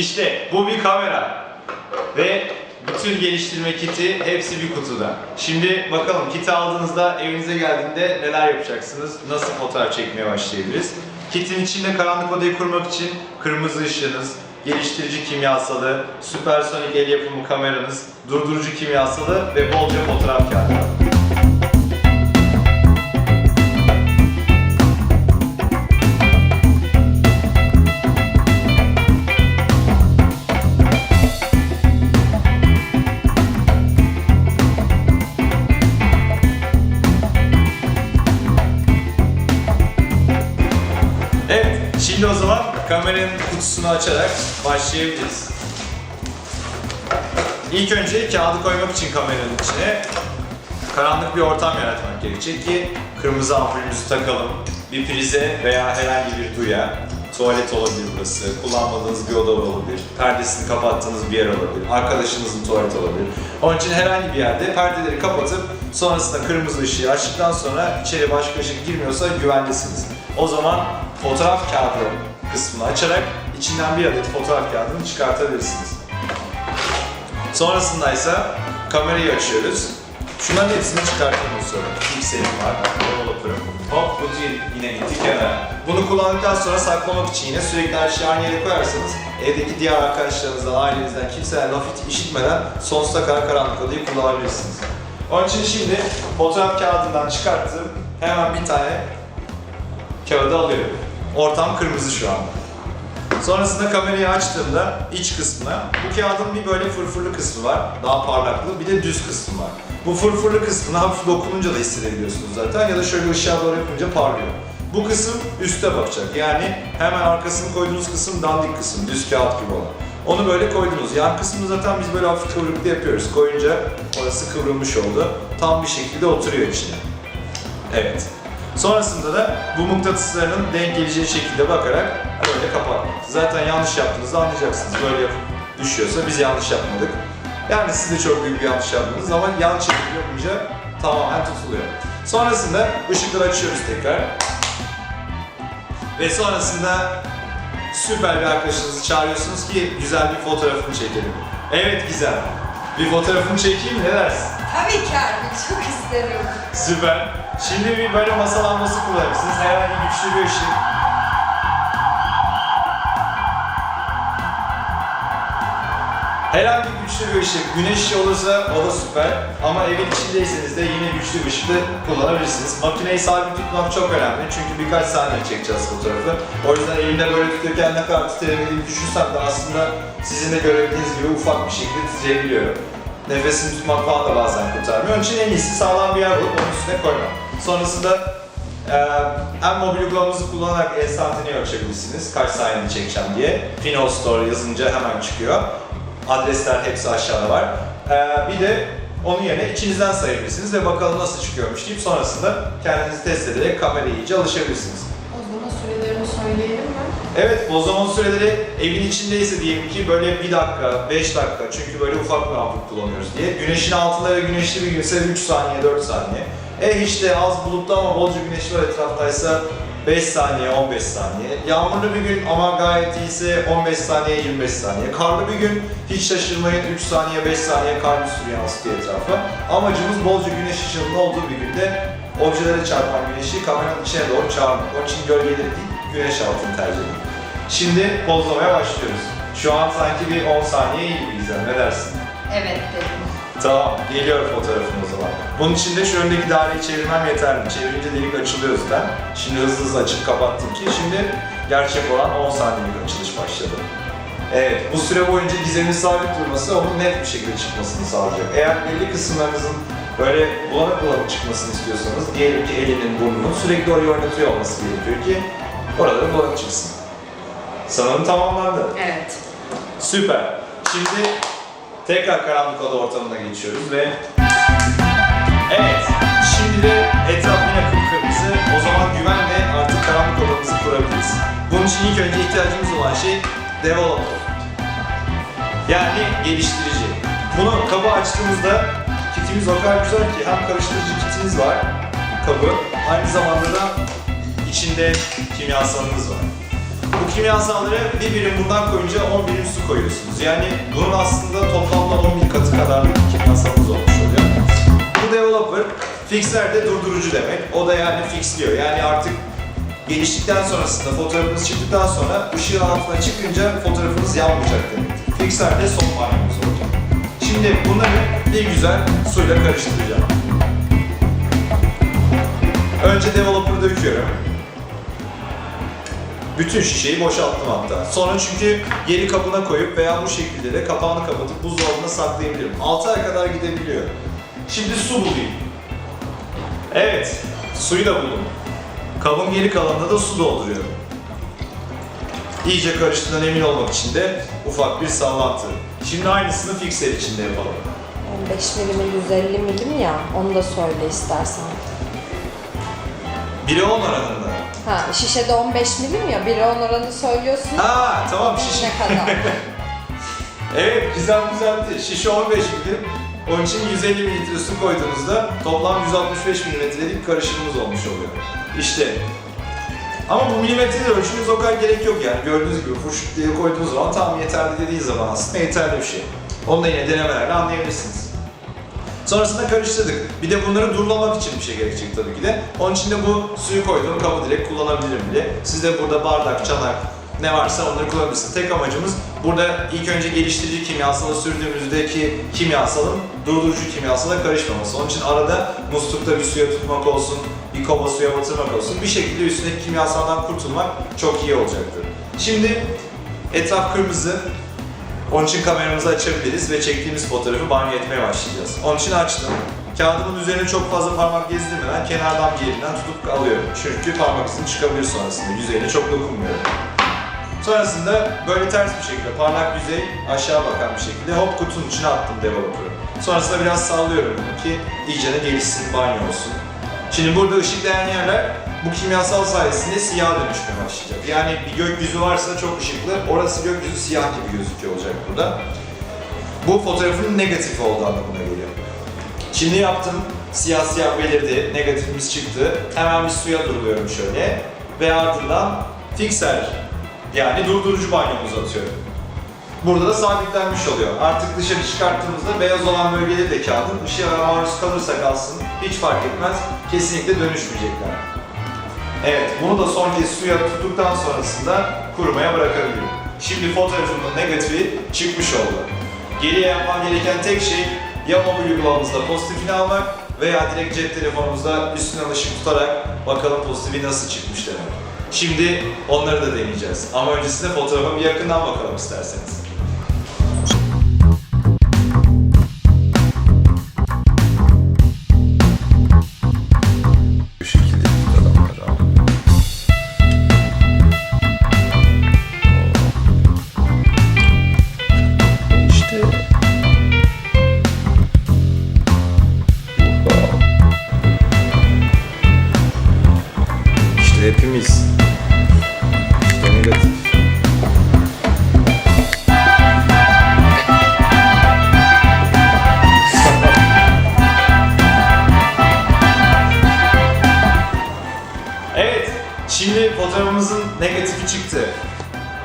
İşte bu bir kamera. Ve bütün geliştirme kiti hepsi bir kutuda. Şimdi bakalım kiti aldığınızda evinize geldiğinde neler yapacaksınız? Nasıl fotoğraf çekmeye başlayabiliriz? Kitin içinde karanlık odayı kurmak için kırmızı ışığınız, geliştirici kimyasalı, süpersonik el yapımı kameranız, durdurucu kimyasalı ve bolca fotoğraf kağıdı. Kameranın kutusunu açarak başlayabiliriz. İlk önce kağıdı koymak için kameranın içine karanlık bir ortam yaratmak gerekecek ki kırmızı ampulümüzü takalım. Bir prize veya herhangi bir duya, tuvalet olabilir burası, kullanmadığınız bir oda olabilir, perdesini kapattığınız bir yer olabilir, arkadaşınızın tuvaleti olabilir. Onun için herhangi bir yerde perdeleri kapatıp sonrasında kırmızı ışığı açtıktan sonra içeri başka ışık girmiyorsa güvendesiniz. O zaman fotoğraf kağıdı kısmını açarak içinden bir adet fotoğraf kağıdını çıkartabilirsiniz. Sonrasında ise kamerayı açıyoruz. Şunların hepsini çıkartalım sonra. Pikselim var, developer'ım. Hop bu yine gitti kenara. Bunu kullandıktan sonra saklamak için yine sürekli her şeyi aynı yere koyarsanız evdeki diğer arkadaşlarınızdan, ailenizden kimseden laf işitmeden sonsuza kadar karanlık odayı kullanabilirsiniz. Onun için şimdi fotoğraf kağıdından çıkarttım. Hemen bir tane kağıdı alıyorum. Ortam kırmızı şu anda. Sonrasında kamerayı açtığımda iç kısmına bu kağıdın bir böyle fırfırlı kısmı var. Daha parlaklı. Bir de düz kısmı var. Bu fırfırlı kısmına hafif dokununca da hissedebiliyorsunuz zaten ya da şöyle ışığa doğru yapınca parlıyor. Bu kısım üste bakacak. Yani hemen arkasını koyduğunuz kısım dandik kısım, düz kağıt gibi olan. Onu böyle koydunuz. Yan kısmını zaten biz böyle hafif kıvrıklı yapıyoruz. Koyunca orası kıvrılmış oldu. Tam bir şekilde oturuyor içine. Evet. Sonrasında da bu mıknatıslarının denk geleceği şekilde bakarak böyle kapatmak. Zaten yanlış yaptığınızda anlayacaksınız. Böyle düşüyorsa biz yanlış yapmadık. Yani siz de çok büyük bir yanlış yaptınız ama yan çekim yapınca tamamen tutuluyor. Sonrasında ışıkları açıyoruz tekrar. Ve sonrasında süper bir arkadaşınızı çağırıyorsunuz ki güzel bir fotoğrafını çekelim. Evet güzel. Bir fotoğrafını çekeyim ne dersin? Tabii ki abi, çok isterim. Süper. Şimdi bir böyle masa lambası kullanırsınız. Herhangi güçlü bir ışık. Herhangi güçlü bir ışık, güneş olursa o da süper. Ama evin içindeyseniz de yine güçlü bir ışıkta kullanabilirsiniz. Makineyi sabit tutmak çok önemli çünkü birkaç saniye çekeceğiz fotoğrafı. O yüzden elimde böyle tutarken ne kadar titreyebildiğimi düşünsem de aslında sizin de görebildiğiniz gibi ufak bir şekilde titreyebiliyorum. Nefesini tutmak falan da bazen kurtarmıyor. Onun için en iyisi sağlam bir yer bulup onun üstüne koymak. Sonrasında ee, en mobil uygulamamızı kullanarak el saatini ölçebilirsiniz. Kaç saniyede çekeceğim diye. Pino Store yazınca hemen çıkıyor. Adresler hepsi aşağıda var. Ee, bir de onun yerine içinizden sayabilirsiniz ve bakalım nasıl çıkıyormuş deyip sonrasında kendinizi test ederek kameraya iyice alışabilirsiniz. Zaman sürelerini söyleyelim mi? Evet, zaman süreleri evin içindeyse diyelim ki böyle 1 dakika, 5 dakika çünkü böyle ufak bir ampul kullanıyoruz diye. Güneşin altında ve güneşli bir günse 3 saniye, 4 saniye. E işte az bulutlu ama bolca güneş var etraftaysa 5 saniye, 15 saniye. Yağmurlu bir gün ama gayet iyiyse 15 saniye, 25 saniye. Karlı bir gün hiç şaşırmayın 3 saniye, 5 saniye kar sürü yansıtıyor etrafa. Amacımız bolca güneş ışığının olduğu bir günde objelere çarpan güneşi kameranın içine doğru çağırmak. Onun için gölgeleri değil, güneş altını tercih edin. Şimdi pozlamaya başlıyoruz. Şu an sanki bir 10 saniye iyi izlen. Ne dersin? Evet dedim. Tamam, geliyor fotoğrafım o zaman. Bunun için de şu öndeki daireyi çevirmem yeterli. Çevirince delik açılıyor zaten. Şimdi hızlı hızlı açıp kapattım ki şimdi gerçek olan 10 saniyelik açılış başladı. Evet, bu süre boyunca gizemin sabit durması onun net bir şekilde çıkmasını sağlayacak. Eğer belli kısımlarınızın böyle bulanık bulanık çıkmasını istiyorsanız, diyelim ki elinin, burnunun sürekli orayı oynatıyor olması gerekiyor ki oraları bulanık çıksın. Sanırım tamamlandı. Evet. Süper. Şimdi tekrar karanlık oda ortamına geçiyoruz ve Evet, şimdi de etraf yine kıpkırmızı. O zaman güvenle artık karanlık odamızı kurabiliriz. Bunun için ilk önce ihtiyacımız olan şey developer. Yani geliştirici. Bunu kabı açtığımızda kitimiz o kadar güzel ki hem karıştırıcı kitimiz var kabı aynı zamanda da içinde kimyasalımız var. Bu kimyasalları bir birim bundan koyunca 10 birim su koyuyorsunuz. Yani bunun aslında toplamda 11 katı kadar bir kimyasalımız olmuş oluyor. Bu developer, fixer de durdurucu demek. O da yani fixliyor. Yani artık geliştikten sonrasında fotoğrafınız çıktıktan sonra ışığın altına çıkınca fotoğrafınız yanmayacak demektir. Fixer de son banyomuz olacak. Şimdi bunları bir güzel suyla karıştıracağım. Önce developer'ı döküyorum. Bütün şişeyi boşalttım hatta. Sonra çünkü geri kabına koyup veya bu şekilde de kapağını kapatıp buzdolabına saklayabilirim. 6 ay kadar gidebiliyor. Şimdi su bulayım. Evet, suyu da buldum. Kabın geri kalanına da su dolduruyorum. İyice karıştığından emin olmak için de ufak bir sallantı. Şimdi aynısını fixer için de yapalım. 15 milimi 150 milim ya onu da söyle istersen. Biri 10 oranında. Ha şişede 15 milim ya biri 10 oranı söylüyorsun. Ha tamam şişe. Ne kadar? Evet güzel düzeltti. Şişe 15 milim. Onun için 150 mililitre su koyduğunuzda toplam 165 milimetrelik karışımımız olmuş oluyor. İşte. Ama bu milimetreyle ölçünüz o kadar gerek yok yani. Gördüğünüz gibi fuşuk diye koyduğunuz zaman tam yeterli dediği zaman aslında yeterli bir şey. Onu da yine denemelerle anlayabilirsiniz. Sonrasında karıştırdık. Bir de bunları durulamak için bir şey gerekecek tabii ki de. Onun için de bu suyu koyduğum kabı direkt kullanabilirim bile. Siz de burada bardak, çanak ne varsa onları kullanabilirsiniz. Tek amacımız burada ilk önce geliştirici kimyasalı sürdüğümüzdeki kimyasalın durdurucu kimyasala karışmaması. Onun için arada muslukta bir suya tutmak olsun, bir kova suya batırmak olsun. Bir şekilde üstündeki kimyasaldan kurtulmak çok iyi olacaktır. Şimdi etraf kırmızı, onun için kameramızı açabiliriz ve çektiğimiz fotoğrafı banyo etmeye başlayacağız. Onun için açtım. Kağıdımın üzerine çok fazla parmak gezdirmeden kenardan bir yerinden tutup alıyorum. Çünkü parmak izim çıkabilir sonrasında. Yüzeyine çok dokunmuyorum. Sonrasında böyle ters bir şekilde parlak yüzey aşağı bakan bir şekilde hop kutunun içine attım developer'ı. Sonrasında biraz sallıyorum bunu ki iyice de gelişsin, banyo olsun. Şimdi burada ışıklayan yerler bu kimyasal sayesinde siyah dönüşmeye başlayacak. Yani bir gökyüzü varsa çok ışıklı, orası gökyüzü siyah gibi gözüküyor olacak burada. Bu fotoğrafın negatif olduğu anlamına geliyor. Şimdi yaptım, siyah siyah belirdi, negatifimiz çıktı. Hemen bir suya duruluyorum şöyle ve ardından fixer yani durdurucu banyomuzu atıyorum. Burada da sabitlenmiş oluyor. Artık dışarı çıkarttığımızda beyaz olan bölgeleri de kağıdın ışığa maruz kalırsa kalsın hiç fark etmez. Kesinlikle dönüşmeyecekler. Evet, bunu da son kez suya tuttuktan sonrasında kurumaya bırakabilirim. Şimdi fotoğrafımın negatifi çıkmış oldu. Geriye yapmam gereken tek şey ya mobil uygulamamızda pozitifini almak veya direkt cep telefonumuzda üstüne ışık tutarak bakalım pozitifi nasıl çıkmış demek. Şimdi onları da deneyeceğiz. Ama öncesinde fotoğrafa bir yakından bakalım isterseniz.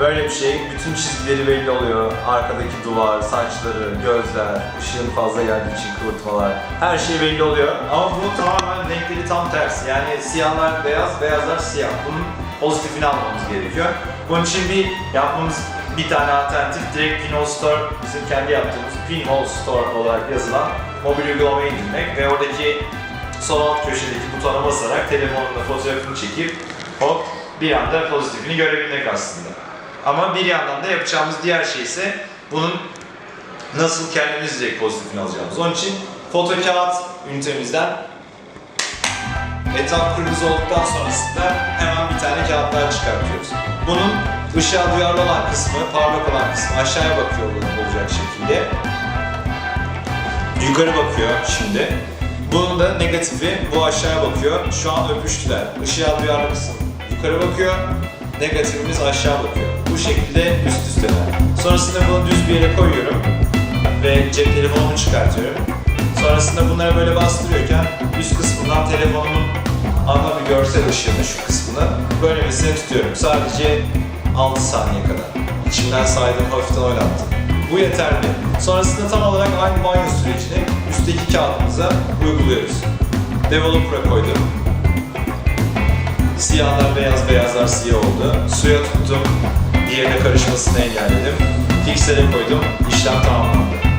Böyle bir şey, bütün çizgileri belli oluyor. Arkadaki duvar, saçları, gözler, ışığın fazla geldiği için kıvırtmalar, her şey belli oluyor. Ama bu tamamen renkleri tam tersi. Yani siyahlar beyaz, beyazlar siyah. Bunun pozitifini almamız gerekiyor. Bunun için bir yapmamız bir tane alternatif direkt Pinhole Store, bizim kendi yaptığımız Pinhole Store olarak yazılan mobil uygulamayı indirmek ve oradaki sol alt köşedeki butona basarak telefonla fotoğrafını çekip hop bir anda pozitifini görebilmek aslında. Ama bir yandan da yapacağımız diğer şey ise bunun nasıl kendimiz direkt pozitifini alacağımız. Onun için foto kağıt ünitemizden etraf kırmızı olduktan sonrasında hemen bir tane kağıt daha çıkartıyoruz. Bunun ışığa duyarlı olan kısmı, parlak olan kısmı aşağıya bakıyor olacak şekilde. Yukarı bakıyor şimdi. Bunun da negatifi bu aşağıya bakıyor. Şu an öpüştüler. Işığa duyarlı kısım yukarı bakıyor. Negatifimiz aşağı bakıyor. Bu şekilde üst üsteler. Sonrasında bunu düz bir yere koyuyorum. Ve cep telefonumu çıkartıyorum. Sonrasında bunları böyle bastırıyorken üst kısmından telefonumun ana bir görsel ışığını şu kısmını böyle mesela tutuyorum. Sadece 6 saniye kadar. İçimden saydım, hafiften oynattım. Bu yeterli. Sonrasında tam olarak aynı banyo sürecini üstteki kağıdımıza uyguluyoruz. Developer'a koydum. Siyahlar beyaz, beyazlar siyah oldu. Suya tuttum. Diğerine karışmasını engelledim. Fixer'e koydum. İşlem tamamlandı.